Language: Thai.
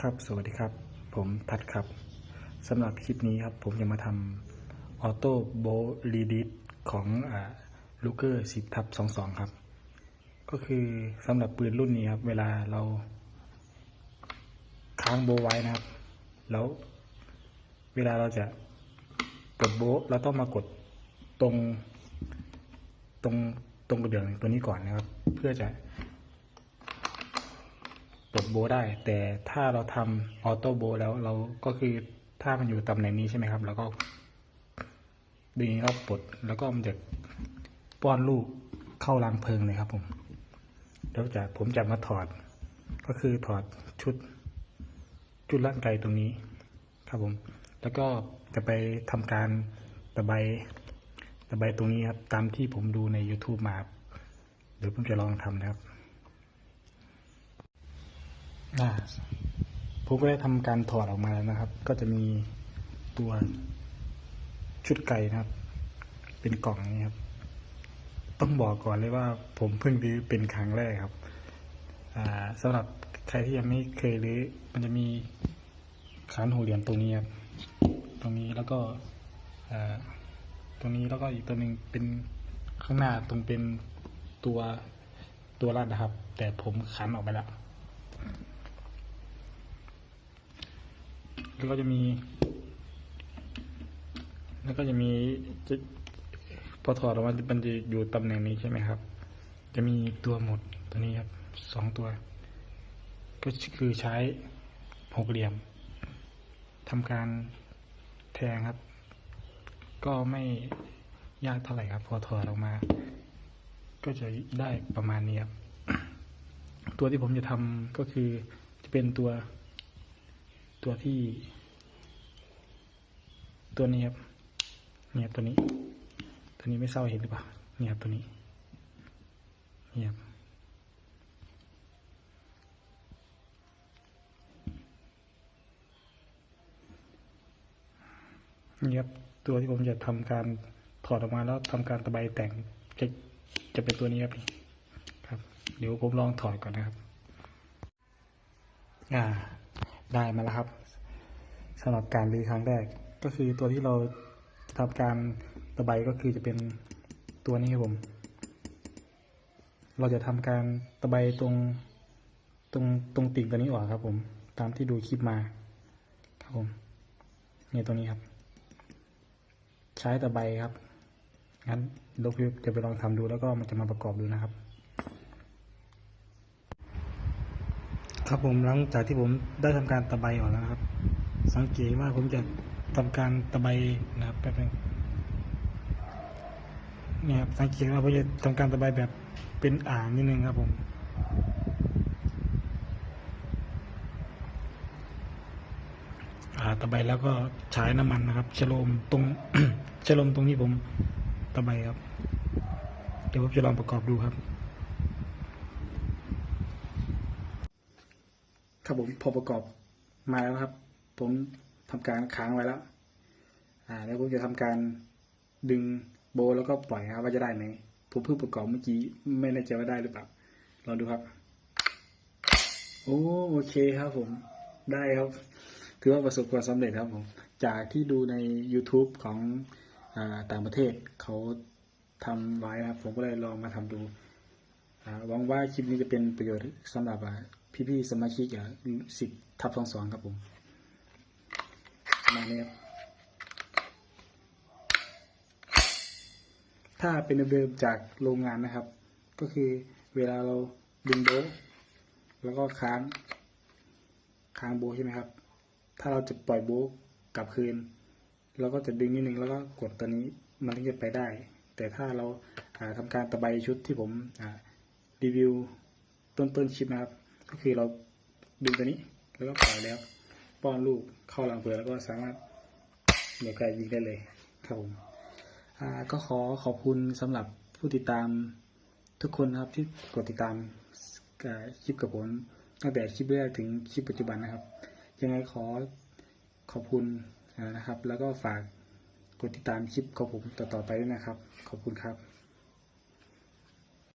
ครับสวัสดีครับ ผมทัดครับสำหรับคลิปนี้ครับผมจะมาทำออโต้โบลีดิสของลูเกอร์สิบทับสองสองครับ ก็คือสำหรับปืนรุ่นนี้ครับ เวลาเรา ค้างโบไว้นะครับ แล้วเวลาเราจะกดโบเราต้องมากดตรงตรงตรงกระเดื่องตัวนี้ก่อนนะครับ เพื่อจะ ปลดโบได้ แต่ถ้าเราทำออโต้โบแล้วเราก็คือถ้ามันอยู่ตำแหน่งนี้ใช่ไหมครับ แล้วก็ดึงเราปลดแล้วก็มันจะป้อนลูกเข้ารังเพลิงเลยครับ ผมแล้วจะผมจะมาถอด ก็คือถอดชุดชุดร่างไกลตรงนี้ครับผม แล้วก็จะไปทำการตะไบตะไบตรงนี้ครับ ตามที่ผมดูใน YouTube มาครับเดี๋ยวผมจะลองทำนะครับ ผมก็ได้ทำการถอดออกมาแล้วนะครับ ก็จะมีตัวชุดไก่นะครับ เป็นกล่องนี้ครับ ต้องบอกก่อนเลยว่าผมเพิ่งรื้อเป็นครั้งแรกครับอ่าสำหรับใครที่ยังไม่เคยรื้อมันจะมีขานหัวเหรียญตรงนี้ครับ ตรงนี้แล้วก็ตรงนี้แล้วก็อีกตัวหนึ่งเป็นข้างหน้าตรงเป็นตัวตัวรัดนะครับ แต่ผมขันออกไปแล้ว แล้วก็จะมี แล้วก็จะมีจะพอถอดออกมามันจะอยู่ตำแหน่งนี้ใช่ไหมครับ จะมีตัวหมดตัวนี้ครับสองตัว ก็คือใช้หกเหลี่ยมทำการแทงครับ ก็ไม่ยากเท่าไหร่ครับ พอถอดออกมา ก็จะได้ประมาณนี้ครับ ตัวที่ผมจะทำก็คือจะเป็นตัว ตัวที่ ตัวนี้ครับเนี่ยตัวนี้ ตัวนี้ไม่เศร้าเห็นหรือเปล่าเนี่ยครับตัวนี้เนี่ยครับนี่ครับตัวที่ผมจะทำการถอดออกมาแล้วทำการตะไบแต่งจะจะเป็นตัวนี้ครับครับ เดี๋ยวผมลองถอดก่อนนะครับ อ่า ได้มาแล้วครับสำหรับการรื้อครั้งแรก ก็คือตัวที่เราทำการตะไบก็คือจะเป็นตัวนี้ครับผม เราจะทำการตะไบตรงตรงตรงติ่งตัวนี้ออกครับ ผม ตามที่ดูคลิปมา ครับผมนี่ตัวนี้ครับ ใช้ตะไบครับงั้นเดี๋ยวพี่จะไปลองทำดูแล้วก็มันจะมาประกอบดูนะครับ ครับผมหลังจากที่ผมได้ทำการตะไบออกแล้วครับ สังเกตว่าผมจะทำการตะไบนะครับแป๊บนึงเนี่ยครับสังเกตว่าผมจะทำการตะไบแบบเป็นอ่างนิดนึงครับผมอ่าตะไบแล้วก็ใช้น้ำมันนะครับชโลมตรงชโลมตรงที่ผมตะไบครับ เดี๋ยวผมจะลองประกอบดูครับ ครับผมพอประกอบมาแล้วครับ ผมทำการค้างไว้แล้ว อ่า แล้วผมจะทำการดึงโบแล้วก็ปล่อยครับว่าจะได้ไหมผมเพิ่งประกอบเมื่อกี้ไม่แน่ใจว่าได้หรือเปล่าลองดูครับ โอ้โอเคครับผมได้ครับ ถือว่าประสบความสำเร็จครับผม จากที่ดูใน YouTube ของอต่างประเทศเขาทำไว้นะครับ ผมก็เลยลองมาทำดูอ่าหวังว่าคลิปนี้จะเป็นประโยชน์สำหรับ พี่ๆสมาชิกอย่าสิบทับสองสองครับผมมาณนี้ครับถ้าเป็นเดิมจากโรงงานนะครับ ก็คือเวลาเราดึงโบแล้วก็ค้างค้างโบใช่ไหมครับ ถ้าเราจะปล่อยโบกลับคืนเราก็จะดึงนิดนึงแล้วก็กดตัวนี้มันถึงจะไปได้ แต่ถ้าเราอ่าทำการตะไบชุดที่ผมรีวิวต้นต้นๆคลิปนะครับ ก็คือเราดึงตัวนี้ แล้วก็ปล่อยแล้วป้อนลูกเข้าหลังเปลือแล้วก็สามารถเหนี่ยวไกลยิงได้เลยครับผมก็ขอขอบคุณสำหรับผู้ติดตามทุกคนนะครับที่กดติดตามคลิปกับผมตั้งแต่คลิปแรกถึงคลิปปัจจุบันนะครับ ยังไงขอขอบคุณนะครับ แล้วก็ฝากกดติดตามคลิปของผมต่อๆไปด้วยนะครับ ขอบคุณครับ